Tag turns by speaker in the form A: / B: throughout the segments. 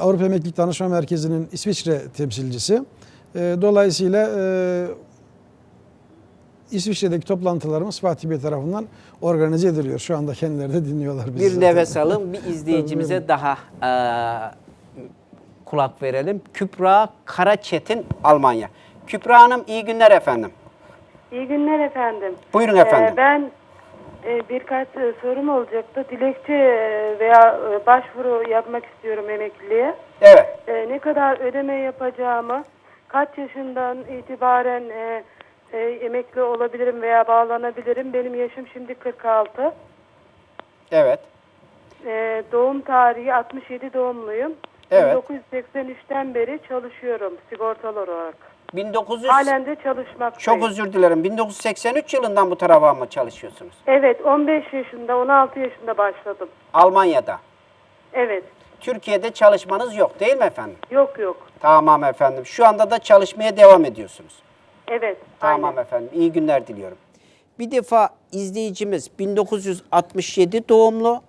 A: Avrupa Emeklilik Danışma Merkezi'nin İsviçre temsilcisi. E, Dolayısıyla e, İsviçre'deki toplantılarımız Fatih Bey tarafından organize ediliyor. Şu anda kendileri de dinliyorlar bizi.
B: Bir
A: zaten.
B: nefes alın, bir izleyicimize daha e, kulak verelim. Kübra Karaçetin, Almanya. Kübra Hanım iyi günler efendim.
C: İyi günler efendim.
B: Buyurun efendim.
C: Ee, ben birkaç e, sorum olacaktı. Dilekçe e, veya e, başvuru yapmak istiyorum emekliliğe.
B: Evet.
C: E, ne kadar ödeme yapacağımı, kaç yaşından itibaren e, e, emekli olabilirim veya bağlanabilirim. Benim yaşım şimdi 46.
B: Evet.
C: E, doğum tarihi 67 doğumluyum.
B: Evet.
C: 1983'ten beri çalışıyorum sigortalı olarak.
B: 1900
C: Halen de çalışmaktayım.
B: Çok özür dilerim. 1983 yılından bu tarafa mı çalışıyorsunuz?
C: Evet 15 yaşında 16 yaşında başladım.
B: Almanya'da.
C: Evet.
B: Türkiye'de çalışmanız yok değil mi efendim?
C: Yok yok.
B: Tamam efendim. Şu anda da çalışmaya devam ediyorsunuz.
C: Evet.
B: Tamam
C: aynen.
B: efendim. İyi günler diliyorum. Bir defa izleyicimiz 1967 doğumlu.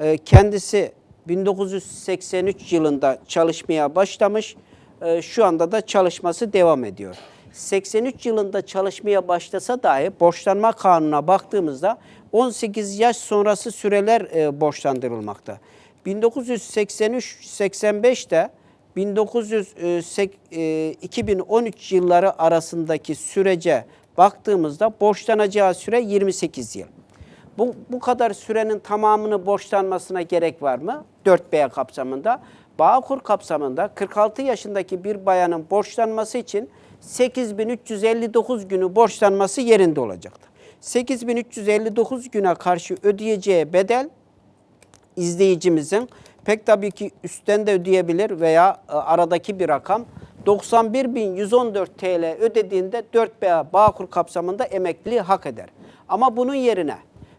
B: Ee, Kendisi 1983 yılında çalışmaya başlamış. Ee, Şu anda da çalışması devam ediyor. 83 yılında çalışmaya başlasa dahi borçlanma kanununa baktığımızda 18 yaş sonrası süreler e, borçlandırılmakta. 1983-85'te 1900 e, e, 2013 yılları arasındaki sürece baktığımızda borçlanacağı süre 28 yıl. Bu, bu kadar sürenin tamamını borçlanmasına gerek var mı? 4B kapsamında. Bağkur kapsamında 46 yaşındaki bir bayanın borçlanması için 8359 günü borçlanması yerinde olacaktır. 8359 güne karşı ödeyeceği bedel izleyicimizin pek tabii ki üstten de ödeyebilir veya e, aradaki bir rakam 91.114 TL ödediğinde 4B Bağkur kapsamında emekliliği hak eder. Ama bunun yerine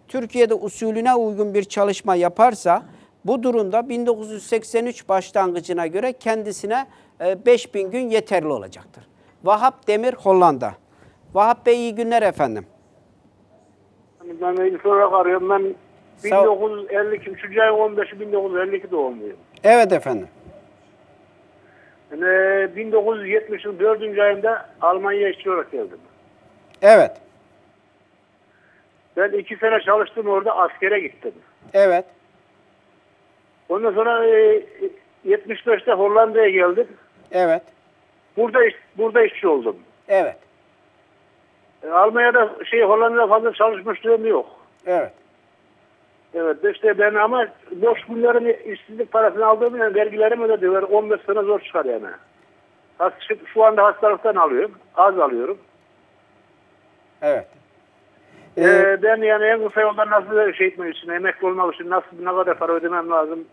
B: Türkiye'de usulüne uygun bir çalışma yaparsa bu durumda 1983 başlangıcına göre kendisine e, 5000 gün yeterli olacaktır. Vahap Demir Hollanda. Vahap Bey iyi günler efendim.
D: Ben ilk olarak arıyorum. Ben
B: Sağ ol.
D: 1952, 3. ay 15'i 1952 doğumluyum.
B: Evet efendim.
D: Yani 1970'in 4. ayında Almanya'ya işçi olarak geldim.
B: Evet.
D: Ben iki sene çalıştım orada askere gittim.
B: Evet.
D: Ondan sonra e, 75'te Hollanda'ya geldim.
B: Evet.
D: Burada iş, burada işçi oldum.
B: Evet.
D: E, Almanya'da şey Hollanda'da fazla çalışmışlığım yok.
B: Evet.
D: Evet işte ben ama boş günlerin işsizlik parasını aldığım için vergilerimi ödediler. 15 sene zor çıkar yani. Şu anda hastalıktan alıyorum. Az alıyorum.
B: Evet.
D: Ee, ben yani en kısa yoldan nasıl şey etmek için, emekli olmak için nasıl ne kadar para ödemem lazım?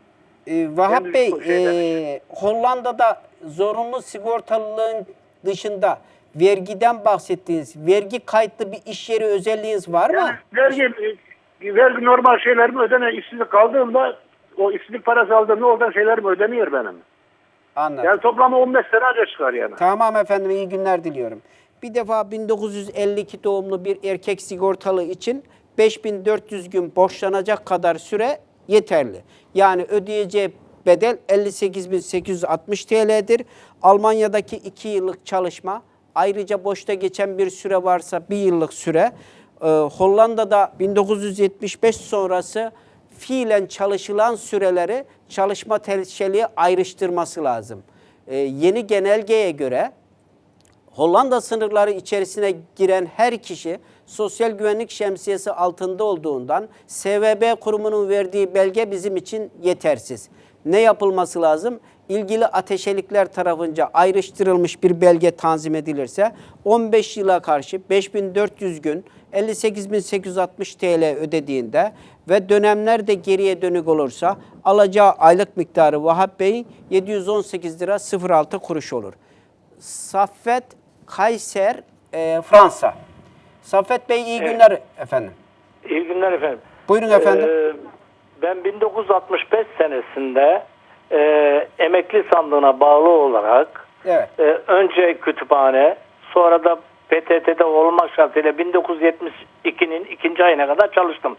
B: Ee, Vahap
D: Ben
B: Bey, e, Hollanda'da zorunlu sigortalılığın dışında vergiden bahsettiğiniz, vergi kayıtlı bir iş yeri özelliğiniz var mı?
D: Yani vergi, e, vergi normal şeylerimi ödeme, işsizlik kaldığımda o işsizlik parası aldığımda oradan şeylerim ödeniyor benim.
B: Anladım.
D: Yani toplamı 15 sene çıkar yani.
B: Tamam efendim, iyi günler diliyorum. Bir defa 1952 doğumlu bir erkek sigortalı için 5400 gün borçlanacak kadar süre yeterli. Yani ödeyeceği bedel 58.860 TL'dir. Almanya'daki 2 yıllık çalışma, ayrıca boşta geçen bir süre varsa 1 yıllık süre. Ee, Hollanda'da 1975 sonrası fiilen çalışılan süreleri çalışma tercihliği ayrıştırması lazım. Ee, yeni genelgeye göre Hollanda sınırları içerisine giren her kişi sosyal güvenlik şemsiyesi altında olduğundan SVB kurumunun verdiği belge bizim için yetersiz. Ne yapılması lazım? İlgili ateşelikler tarafınca ayrıştırılmış bir belge tanzim edilirse 15 yıla karşı 5400 gün 58.860 TL ödediğinde ve dönemler de geriye dönük olursa alacağı aylık miktarı Vahap Bey'in 718 lira 06 kuruş olur. Saffet Kayser, e, Fransa. Saffet Bey iyi günler efendim.
E: İyi günler efendim.
B: Buyurun efendim.
E: Ee, ben 1965 senesinde e, emekli sandığına bağlı olarak
B: Evet.
E: e, önce kütüphane sonra da PTT'de olmak şartıyla 1972'nin ikinci ayına kadar çalıştım.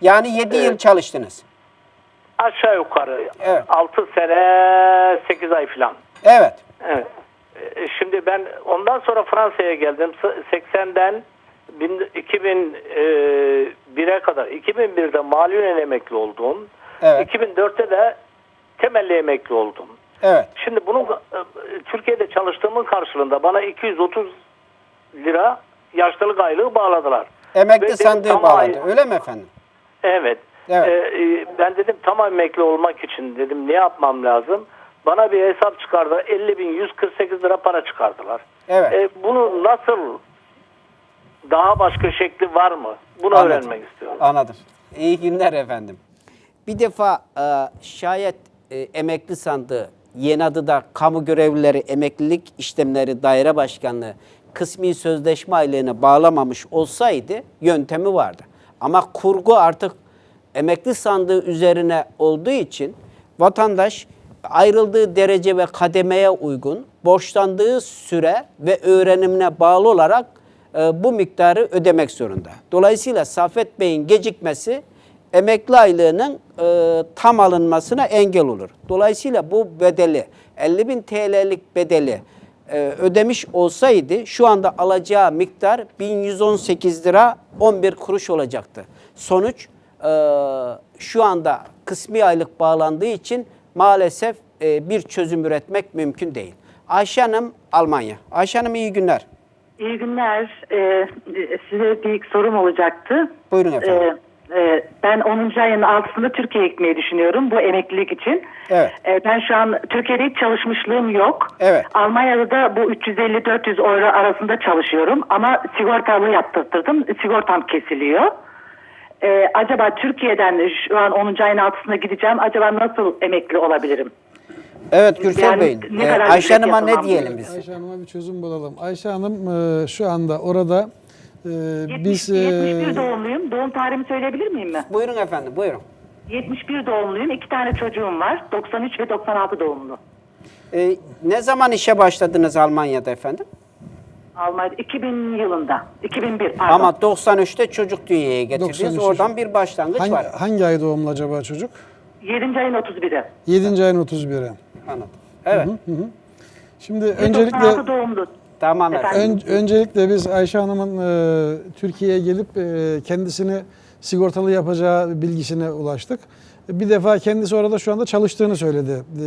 B: Yani 7 yıl çalıştınız.
E: aşağı yukarı
B: Evet.
E: 6 sene 8 ay falan.
B: Evet.
E: Evet. E, Şimdi ben ondan sonra Fransa'ya geldim. S- 80'den bin- 2001'e kadar 2001'de maliyen emekli oldum.
B: Evet.
E: 2004'te de temelli emekli oldum.
B: Evet.
E: Şimdi bunun e, Türkiye'de çalıştığımın karşılığında bana 230 lira yaşlılık aylığı bağladılar.
B: Emekli sandığı bağladı. Öyle mi efendim?
E: Evet.
B: Evet.
E: Ee, ben dedim tam emekli olmak için dedim ne yapmam lazım? Bana bir hesap çıkardı. 50 bin 148 lira para çıkardılar.
B: Evet.
E: E, bunu nasıl daha başka şekli var mı? Bunu
B: Anladım.
E: öğrenmek istiyorum.
B: Anladım. İyi günler efendim. Bir defa e, şayet e, emekli sandığı yeni adı da kamu görevlileri emeklilik işlemleri daire başkanlığı kısmi sözleşme aylığına bağlamamış olsaydı yöntemi vardı. Ama kurgu artık emekli sandığı üzerine olduğu için vatandaş ayrıldığı derece ve kademeye uygun borçlandığı süre ve öğrenimine bağlı olarak e, bu miktarı ödemek zorunda. Dolayısıyla Safet Bey'in gecikmesi emekli aylığının e, tam alınmasına engel olur. Dolayısıyla bu bedeli 50 bin TL'lik bedeli e, ödemiş olsaydı şu anda alacağı miktar 1118 lira 11 kuruş olacaktı. Sonuç e, şu anda kısmi aylık bağlandığı için maalesef e, bir çözüm üretmek mümkün değil. Ayşe Hanım Almanya. Ayşe Hanım iyi günler.
F: İyi günler. Ee, size bir sorum olacaktı.
B: Buyurun efendim.
F: Ee, e, ben 10. ayın altısında Türkiye'ye gitmeyi düşünüyorum bu emeklilik için.
B: Evet.
F: Ee, ben şu an Türkiye'de hiç çalışmışlığım yok.
B: Evet.
F: Almanya'da da bu 350-400 euro arasında çalışıyorum ama sigortalı yaptırttırdım. Sigortam kesiliyor. Ee, acaba Türkiye'den şu an 10. ayın altısına gideceğim. Acaba nasıl emekli olabilirim?
B: Evet Gürsel
F: Yani
B: Bey.
F: ne
B: e, Ayşe Hanım'a ne diyelim biz?
A: Ayşe Hanım'a bir çözüm bulalım. Ayşe Hanım e, şu anda orada e,
F: 70,
A: biz e,
F: 71 doğumluyum. Doğum tarihimi söyleyebilir miyim mi?
B: Buyurun efendim buyurun.
F: 71 doğumluyum. iki tane çocuğum var. 93 ve 96 doğumlu.
B: E, ne zaman işe başladınız Almanya'da efendim?
F: Almanya'da 2000 yılında. 2001 pardon.
B: Ama 93'te çocuk dünyaya getirdiniz.
A: 93'te
B: Oradan bir başlangıç
A: hangi,
B: var.
A: hangi ay doğumlu acaba çocuk?
F: 7. ayın 31'i.
A: 7. ayın 31'i.
B: Anladım. Evet.
A: Şimdi
F: Ve
A: öncelikle
F: 96 doğumlu.
B: Tamam
F: efendim.
A: ön- öncelikle biz Ayşe Hanım'ın e, Türkiye'ye gelip e, kendisini sigortalı yapacağı bilgisine ulaştık. Bir defa kendisi orada şu anda çalıştığını söyledi. E,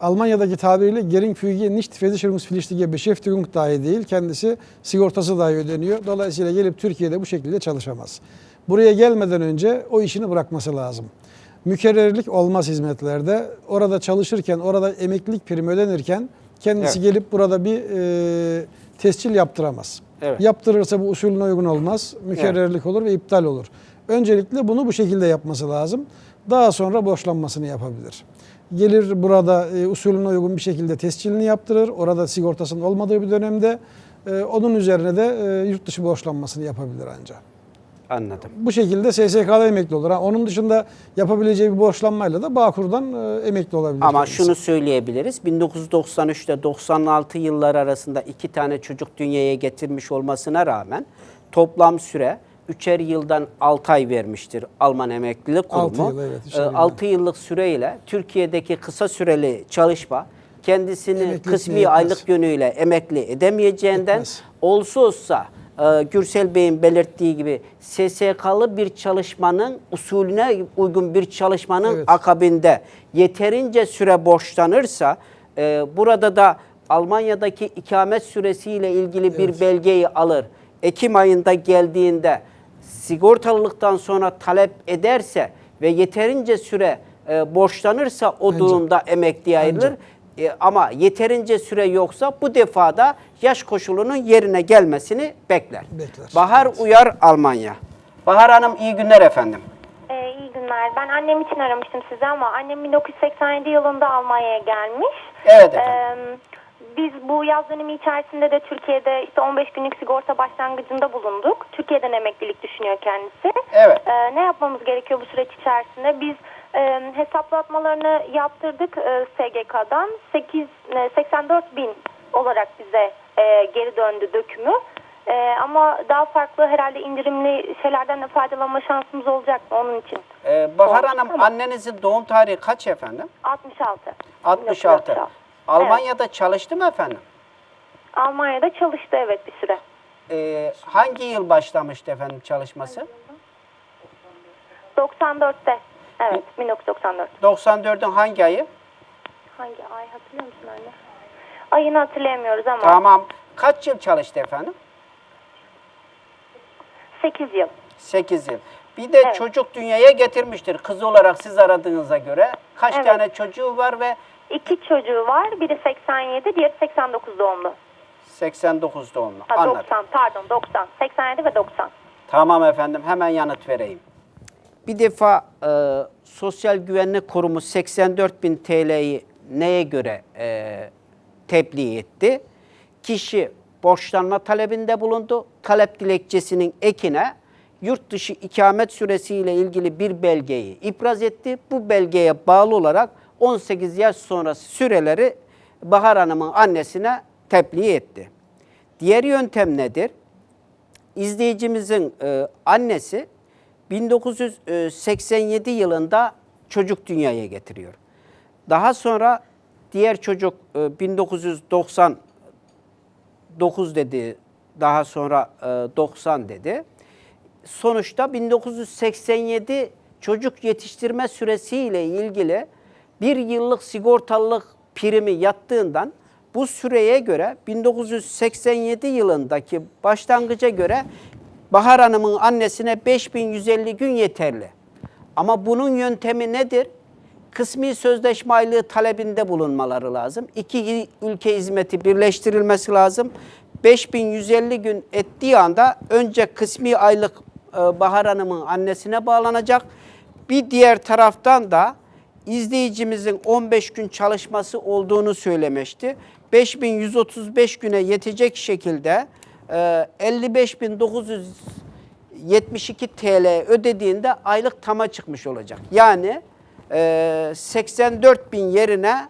A: Almanya'daki tabiriyle geringfügige nicht versicherungspflichtige Beschäftigung dahi değil. Kendisi sigortası dahi ödeniyor. Dolayısıyla gelip Türkiye'de bu şekilde çalışamaz. Buraya gelmeden önce o işini bırakması lazım. Mükerrerlik olmaz hizmetlerde. Orada çalışırken, orada emeklilik primi ödenirken kendisi
B: Evet.
A: gelip burada bir e, tescil yaptıramaz.
B: Evet.
A: Yaptırırsa bu usulüne uygun olmaz. Mükerrerlik olur ve iptal olur. Öncelikle bunu bu şekilde yapması lazım. Daha sonra borçlanmasını yapabilir. Gelir burada e, usulüne uygun bir şekilde tescilini yaptırır. Orada sigortasının olmadığı bir dönemde e, onun üzerine de e, yurt dışı borçlanmasını yapabilir ancak.
B: Anladım.
A: Bu şekilde SSK'da emekli olur. Ha, onun dışında yapabileceği bir borçlanmayla da Bağkur'dan e, emekli olabilir.
B: Ama
A: kendisi.
B: şunu söyleyebiliriz. 1993'te 96 yıllar arasında iki tane çocuk dünyaya getirmiş olmasına rağmen toplam süre üçer yıldan 6 ay vermiştir Alman Emeklilik Kurumu.
A: Altı yıl, evet, üçer yıldan.
B: 6 yıllık süreyle Türkiye'deki kısa süreli çalışma kendisini
A: Emeklilik
B: kısmi
A: yetmez.
B: aylık yönüyle emekli edemeyeceğinden
A: Yetmez.
B: olsa olsa e, Gürsel Bey'in belirttiği gibi SSK'lı bir çalışmanın usulüne uygun bir çalışmanın
A: Evet.
B: akabinde yeterince süre borçlanırsa e, burada da Almanya'daki ikamet süresiyle ilgili bir belgeyi alır. Ekim ayında geldiğinde sigortalılıktan sonra talep ederse ve yeterince süre e, borçlanırsa o durumda emekliye ayrılır. E, ama yeterince süre yoksa bu defada yaş koşulunun yerine gelmesini bekler.
A: Bekler.
B: Bahar Uyar Almanya. Bahar Hanım iyi günler efendim.
G: Ee, iyi günler. Ben annem için aramıştım size ama annem 1987 yılında Almanya'ya gelmiş.
B: Evet efendim.
G: Ee, biz bu yaz dönemi içerisinde de Türkiye'de işte 15 günlük sigorta başlangıcında bulunduk. Türkiye'den emeklilik düşünüyor kendisi.
B: Evet.
G: Ee, ne yapmamız gerekiyor bu süreç içerisinde? Biz e, hesaplatmalarını yaptırdık e, SGK'dan. 8, e, 84 bin olarak bize e, geri döndü dökümü. Ee, ama daha farklı herhalde indirimli şeylerden de faydalanma şansımız olacak mı onun için?
B: Ee, Bahar
G: Olmuş,
B: Hanım
G: tamam.
B: annenizin doğum tarihi kaç efendim?
G: 66.
B: 66.
G: 1966.
B: Almanya'da çalıştı mı efendim?
G: Almanya'da çalıştı evet bir süre.
B: Ee, hangi yıl başlamıştı efendim çalışması?
G: 94'te. Evet 1994.
B: 94'ün hangi ayı?
G: Hangi ay hatırlıyor musun anne? Ayını hatırlayamıyoruz ama
B: Tamam. Kaç yıl çalıştı efendim?
G: 8 yıl.
B: 8 yıl. Bir de
G: Evet.
B: çocuk dünyaya getirmiştir. Kız olarak siz aradığınıza göre. Kaç
G: Evet.
B: tane çocuğu var ve
G: İki çocuğu var. Biri 87, diğeri 89 doğumlu.
B: 89 doğumlu.
G: Ha,
B: Anladım.
G: 90 pardon 90. 87 ve 90.
B: Tamam efendim hemen yanıt vereyim. Bir defa e, Sosyal Güvenlik Kurumu 84 bin TL'yi neye göre e, tebliğ etti? Kişi borçlanma talebinde bulundu. Talep dilekçesinin ekine yurt dışı ikamet süresiyle ilgili bir belgeyi ibraz etti. Bu belgeye bağlı olarak 18 yaş sonrası süreleri Bahar Hanım'ın annesine tebliğ etti. Diğer yöntem nedir? İzleyicimizin e, annesi 1987 yılında çocuk dünyaya getiriyor. Daha sonra diğer çocuk e, 1999 dedi, daha sonra e, 90 dedi. Sonuçta 1987 çocuk yetiştirme süresiyle ilgili bir yıllık sigortalılık primi yattığından bu süreye göre 1987 yılındaki başlangıca göre Bahar Hanım'ın annesine 5150 gün yeterli. Ama bunun yöntemi nedir? Kısmi sözleşme aylığı talebinde bulunmaları lazım. İki ülke hizmeti birleştirilmesi lazım. 5150 gün ettiği anda önce kısmi aylık e, Bahar Hanım'ın annesine bağlanacak. Bir diğer taraftan da izleyicimizin 15 gün çalışması olduğunu söylemişti. 5135 güne yetecek şekilde e, 55.972 TL ödediğinde aylık tama çıkmış olacak. Yani e, 84 bin yerine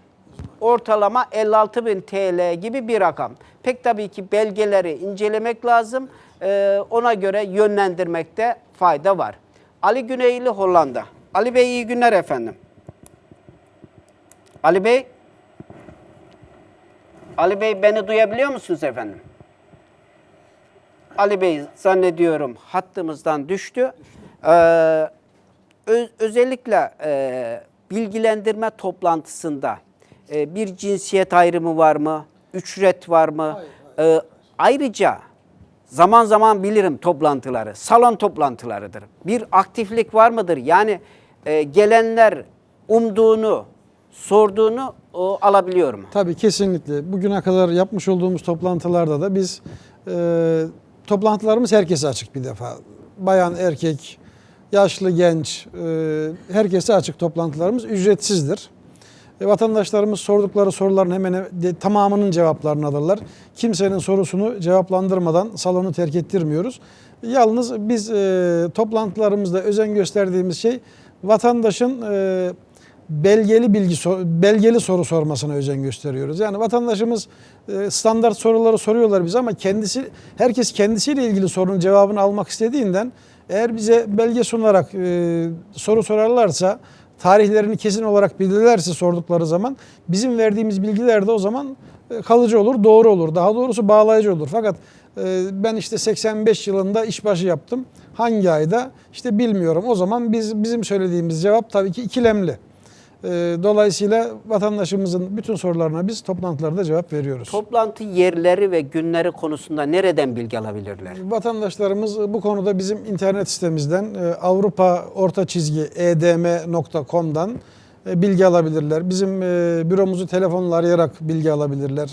B: ortalama 56 bin TL gibi bir rakam. Pek tabii ki belgeleri incelemek lazım. E, ona göre yönlendirmekte fayda var. Ali Güneyli Hollanda. Ali Bey iyi günler efendim. Ali Bey. Ali Bey beni duyabiliyor musunuz efendim? Ali Bey zannediyorum hattımızdan düştü. Ee, özellikle e, bilgilendirme toplantısında e, bir cinsiyet ayrımı var mı? Ücret var mı? Ee, ayrıca zaman zaman bilirim toplantıları, salon toplantılarıdır. Bir aktiflik var mıdır? Yani e, gelenler umduğunu, sorduğunu o, alabiliyor?
A: Tabii kesinlikle. Bugüne kadar yapmış olduğumuz toplantılarda da biz e, toplantılarımız herkese açık bir defa. Bayan, erkek, yaşlı, genç, e, herkese açık toplantılarımız ücretsizdir. E, vatandaşlarımız sordukları soruların hemen de, tamamının cevaplarını alırlar. Kimsenin sorusunu cevaplandırmadan salonu terk ettirmiyoruz. Yalnız biz e, toplantılarımızda özen gösterdiğimiz şey vatandaşın e, belgeli bilgi belgeli soru sormasına özen gösteriyoruz. Yani vatandaşımız e, standart soruları soruyorlar bize ama kendisi herkes kendisiyle ilgili sorunun cevabını almak istediğinden eğer bize belge sunarak e, soru sorarlarsa tarihlerini kesin olarak bilirlerse sordukları zaman bizim verdiğimiz bilgiler de o zaman e, kalıcı olur, doğru olur. Daha doğrusu bağlayıcı olur. Fakat ben işte 85 yılında işbaşı yaptım. Hangi ayda? İşte bilmiyorum. O zaman biz bizim söylediğimiz cevap tabii ki ikilemli. E, Dolayısıyla vatandaşımızın bütün sorularına biz toplantılarda cevap veriyoruz.
B: Toplantı yerleri ve günleri konusunda nereden bilgi alabilirler?
A: Vatandaşlarımız bu konuda bizim internet sitemizden e, Avrupa orta çizgi edm.com'dan e, bilgi alabilirler. Bizim e, büromuzu telefonla arayarak bilgi alabilirler.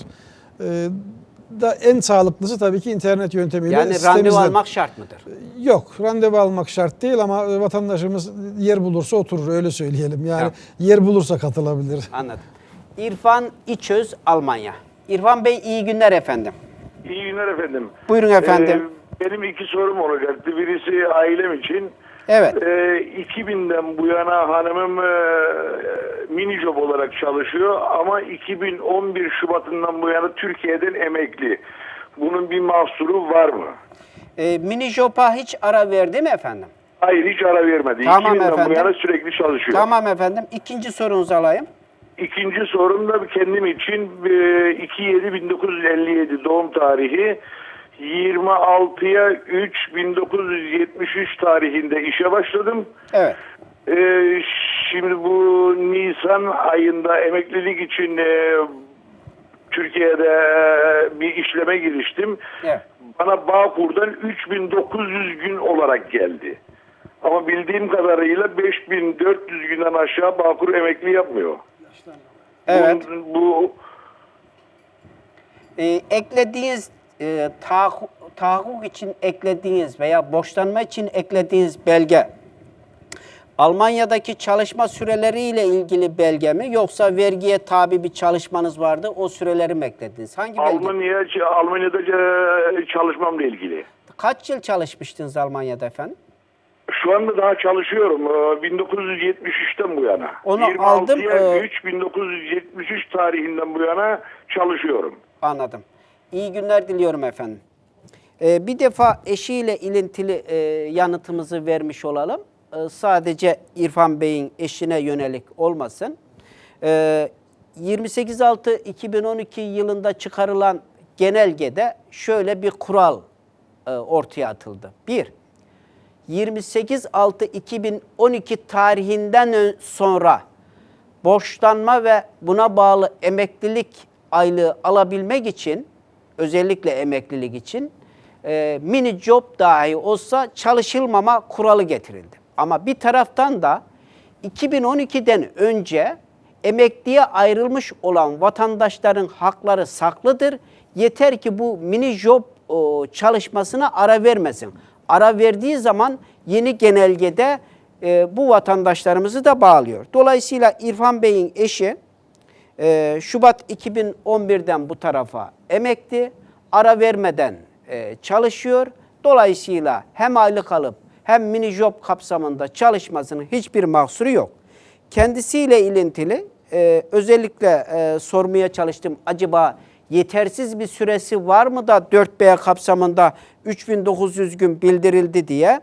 A: Da en sağlıklısı tabii ki internet yöntemiyle
B: Yani randevu almak şart mıdır?
A: Yok, randevu almak şart değil ama vatandaşımız yer bulursa oturur öyle söyleyelim. Yani
B: Tamam.
A: yer bulursa katılabilir.
B: Anladım. İrfan İçöz, Almanya. İrfan Bey iyi günler efendim.
H: İyi günler efendim.
B: Buyurun efendim.
H: Ee, benim iki sorum olacaktı. Birisi ailem için.
B: Evet.
H: Ee, 2000'den bu yana hanımım e, mini job olarak çalışıyor ama 2011 Şubat'ından bu yana Türkiye'den emekli. bunun bir mahsuru var mı?
B: E, mini job'a hiç ara verdi mi efendim?
H: Hayır hiç ara vermedi.
B: Tamam
H: 2000'den
B: efendim.
H: bu yana sürekli çalışıyor.
B: Tamam efendim. İkinci sorunuzu alayım.
H: İkinci sorum da kendim için e, 2-7-1957 doğum tarihi 26'ya 3-1973 tarihinde işe başladım.
B: Evet.
H: E, şimdi bu Nisan ayında emeklilik için e, Türkiye'de bir işleme giriştim.
B: Evet.
H: Bana Bağkur'dan 3900 gün olarak geldi. Ama bildiğim kadarıyla 5400 günden aşağı Bağkur emekli yapmıyor.
B: Evet.
H: Bu, bu
B: E, eklediğiniz e, tahakkuk, tahakkuk için eklediğiniz veya borçlanma için eklediğiniz belge Almanya'daki çalışma süreleriyle ilgili belge mi yoksa vergiye tabi bir çalışmanız vardı o süreleri mi eklediniz? Hangi belge?
H: Almanya Almanya'da e, çalışmamla ilgili.
B: Kaç yıl çalışmıştınız Almanya'da efendim?
H: Şu anda daha çalışıyorum. e, 1973'ten bu yana.
B: Onu
H: 26'ya
B: aldım, e-
H: 3 1973 tarihinden bu yana çalışıyorum.
B: Anladım. İyi günler diliyorum efendim. Ee, bir defa eşiyle ilintili e, yanıtımızı vermiş olalım. Ee, sadece İrfan Bey'in eşine yönelik olmasın. Ee, 28.6.2012 yılında çıkarılan genelgede şöyle bir kural e, ortaya atıldı. Bir, 28.6.2012 tarihinden sonra borçlanma ve buna bağlı emeklilik aylığı alabilmek için, özellikle emeklilik için e, mini job dahi olsa çalışılmama kuralı getirildi. Ama bir taraftan da 2012'den önce emekliye ayrılmış olan vatandaşların hakları saklıdır. Yeter ki bu mini job o, çalışmasına ara vermesin. Ara verdiği zaman yeni genelgede e, bu vatandaşlarımızı da bağlıyor. Dolayısıyla İrfan Bey'in eşi e, Şubat 2011'den bu tarafa emekli, ara vermeden e, çalışıyor. Dolayısıyla hem aylık alıp hem mini job kapsamında çalışmasının hiçbir mahsuru yok. Kendisiyle ilintili e, özellikle e, sormaya çalıştım. Acaba yetersiz bir süresi var mı da 4B kapsamında 3900 gün bildirildi diye.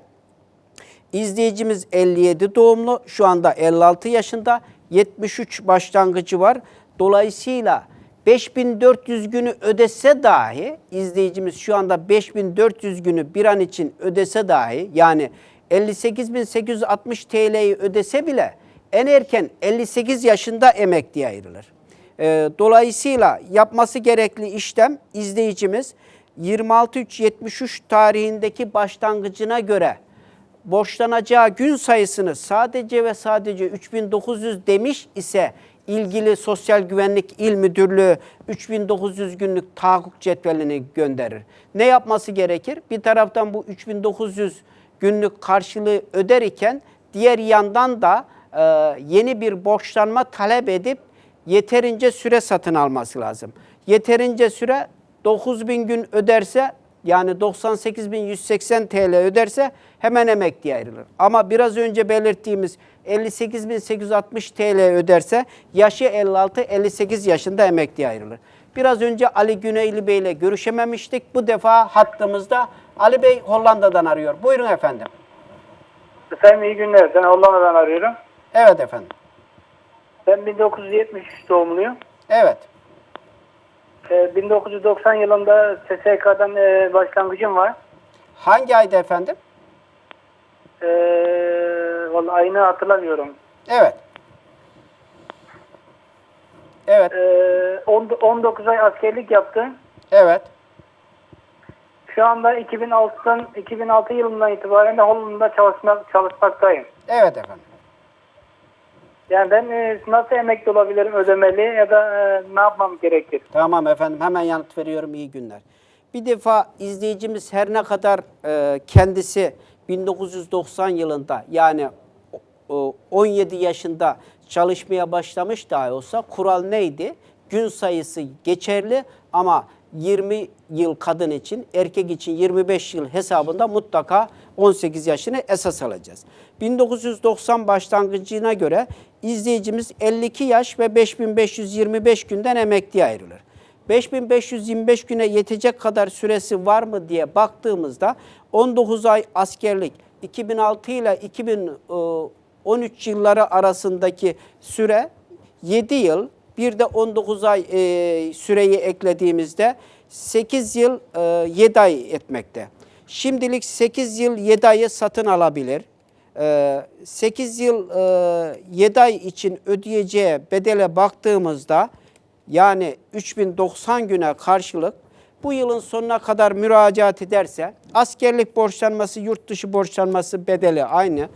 B: İzleyicimiz 57 doğumlu, şu anda 56 yaşında, 73 başlangıcı var. Dolayısıyla 5400 günü ödese dahi, izleyicimiz şu anda 5400 günü bir an için ödese dahi, yani 58.860 TL'yi ödese bile en erken 58 yaşında emekliye ayrılır. Ee, dolayısıyla yapması gerekli işlem izleyicimiz 26.3.73 tarihindeki başlangıcına göre borçlanacağı gün sayısını sadece ve sadece 3900 demiş ise ilgili Sosyal Güvenlik İl Müdürlüğü 3900 günlük tahakkuk cetvelini gönderir. Ne yapması gerekir? Bir taraftan bu 3900 günlük karşılığı öder iken diğer yandan da e, yeni bir borçlanma talep edip yeterince süre satın alması lazım. Yeterince süre 9000 gün öderse yani 98.180 TL öderse hemen emekliye ayrılır. Ama biraz önce belirttiğimiz 58.860 TL öderse yaşı 56-58 yaşında emekliye ayrılır. Biraz önce Ali Güneyli Bey ile görüşememiştik. Bu defa hattımızda Ali Bey Hollanda'dan arıyor. Buyurun efendim.
I: Efendim iyi günler. Ben Hollanda'dan arıyorum.
B: Evet efendim.
I: Ben 1973 doğumluyum.
B: Evet.
I: Ee, 1990 yılında SSK'dan e, başlangıcım var.
B: Hangi ayda efendim?
I: Ee, vallahi ayını hatırlamıyorum.
B: Evet. Evet.
I: Ee, on- 19 ay askerlik yaptım.
B: Evet.
I: Şu anda 2006'dan 2006 yılından itibaren de Hollanda'da çalışmak, çalışmaktayım.
B: Evet efendim.
I: Yani ben e, nasıl emekli olabilirim ödemeli ya da e, ne yapmam gerekir?
B: Tamam efendim hemen yanıt veriyorum iyi günler. Bir defa izleyicimiz her ne kadar e, kendisi 1990 yılında yani o- 17 yaşında çalışmaya başlamış dahi olsa kural neydi? Gün sayısı geçerli ama 20 yıl kadın için, erkek için 25 yıl hesabında mutlaka 18 yaşını esas alacağız. 1990 başlangıcına göre izleyicimiz 52 yaş ve 5525 günden emekliye ayrılır. 5525 güne yetecek kadar süresi var mı diye baktığımızda 19 ay askerlik 2006 ile 2013 yılları arasındaki süre 7 yıl bir de 19 ay e, süreyi eklediğimizde 8 yıl e, 7 ay etmekte. Şimdilik 8 yıl 7 ayı satın alabilir. E, 8 yıl e, 7 ay için ödeyeceği bedele baktığımızda yani 3090 güne karşılık bu yılın sonuna kadar müracaat ederse askerlik borçlanması, yurt dışı borçlanması bedeli aynı.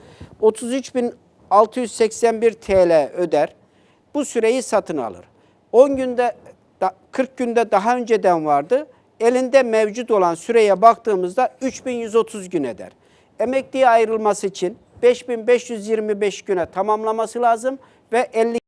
B: 33.681 TL öder. Bu süreyi satın alır. 10 günde, da- 40 günde daha önceden vardı. Elinde mevcut olan süreye baktığımızda 3130 gün eder. Emekliye ayrılması için 5525 güne tamamlaması lazım ve 50